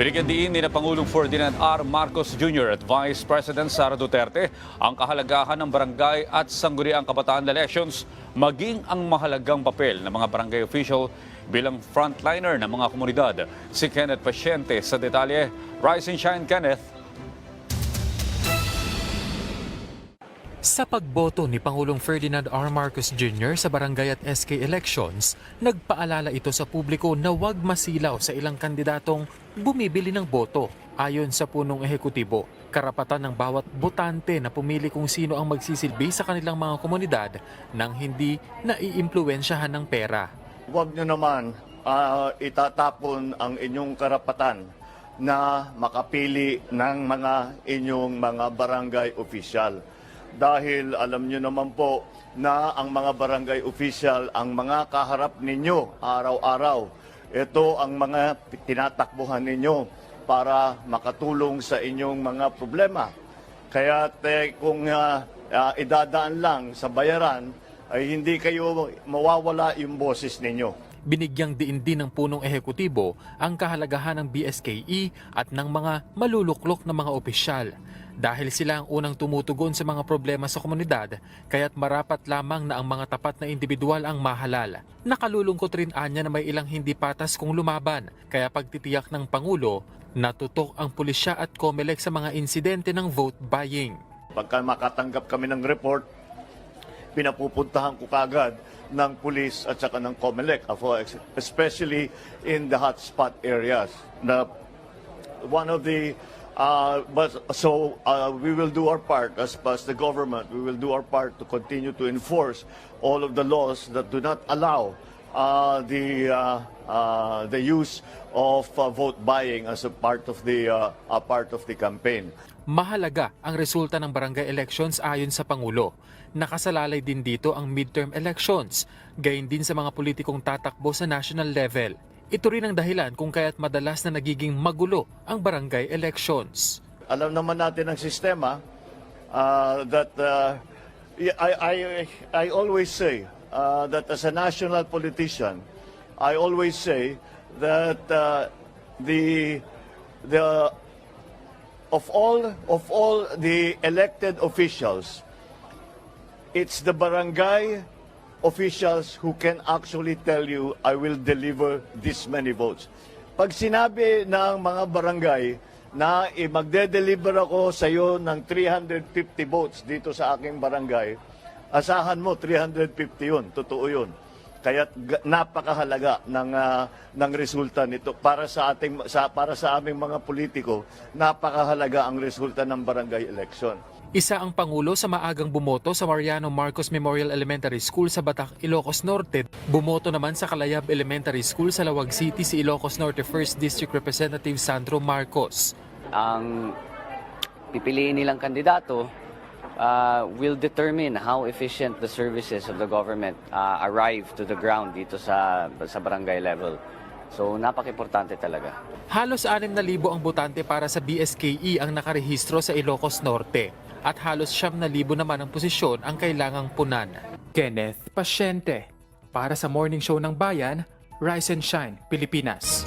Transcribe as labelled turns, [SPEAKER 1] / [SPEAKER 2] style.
[SPEAKER 1] Binigyan ni na Pangulong Ferdinand R. Marcos Jr. at Vice President Sara Duterte ang kahalagahan ng barangay at sangguniang kabataan elections maging ang mahalagang papel ng mga barangay official bilang frontliner ng mga komunidad. Si Kenneth Pasyente sa detalye. Rise and Shine, Kenneth.
[SPEAKER 2] Sa pagboto ni Pangulong Ferdinand R. Marcos Jr. sa barangay at SK elections, nagpaalala ito sa publiko na huwag masilaw sa ilang kandidatong bumibili ng boto. Ayon sa punong ehekutibo, karapatan ng bawat botante na pumili kung sino ang magsisilbi sa kanilang mga komunidad nang hindi naiimpluwensyahan ng pera.
[SPEAKER 3] Huwag nyo naman ah, itatapon ang inyong karapatan na makapili ng mga inyong mga barangay official. Dahil alam nyo naman po na ang mga barangay official ang mga kaharap ninyo araw-araw. Ito ang mga tinatakbuhan ninyo para makatulong sa inyong mga problema. Kaya te, kung ah, ah, idadaan lang sa bayaran, ay hindi kayo mawawala yung boses ninyo.
[SPEAKER 2] Binigyang diin din ng punong ehekutibo ang kahalagahan ng BSKE at ng mga maluluklok na mga opisyal. Dahil sila ang unang tumutugon sa mga problema sa komunidad, kaya't marapat lamang na ang mga tapat na individual ang mahalal. Nakalulungkot rin anya na may ilang hindi patas kung lumaban, kaya pagtitiyak ng Pangulo, natutok ang pulisya at COMELEC sa mga insidente ng vote buying.
[SPEAKER 3] Pagka makatanggap kami ng report, pinapupuntahan ko kagad ng pulis at saka ng COMELEC, ako, especially in the hotspot areas. Na one of the uh, but so uh, we will do our part as, as the government. We will do our part to continue to enforce all of the laws that do not allow uh, the uh, uh, the use of uh, vote buying as a part of the uh, a part of the campaign.
[SPEAKER 2] Mahalaga ang resulta ng barangay elections ayon sa Pangulo. Nakasalalay din dito ang midterm elections, gayon din sa mga politikong tatakbo sa national level. Ito rin ang dahilan kung kaya't madalas na nagiging magulo ang barangay elections.
[SPEAKER 3] alam naman natin ang sistema uh, that uh, I, I, I always say uh, that as a national politician, I always say that uh, the the of all of all the elected officials, it's the barangay officials who can actually tell you, I will deliver this many votes. Pag sinabi ng mga barangay na eh, magde-deliver ako sa iyo ng 350 votes dito sa aking barangay, asahan mo 350 yun, totoo yun. Kaya napakahalaga ng ah, ng resulta nito para sa ating sa para sa aming mga politiko, napakahalaga ang resulta ng barangay election.
[SPEAKER 2] Isa ang Pangulo sa maagang bumoto sa Mariano Marcos Memorial Elementary School sa Batac, Ilocos Norte. Bumoto naman sa Kalayab Elementary School sa Lawag City si Ilocos Norte 1st District Representative Sandro Marcos.
[SPEAKER 4] ang pipiliin nilang kandidato uh, will determine how efficient the services of the government uh, arrive to the ground dito sa sa barangay level. So napaka-importante talaga.
[SPEAKER 2] Halos 6,000 ang botante para sa BSKE ang nakarehistro sa Ilocos Norte at halos 7,000 naman ang posisyon ang kailangang punan. Kenneth Pasyente para sa Morning Show ng Bayan, Rise and Shine, Pilipinas.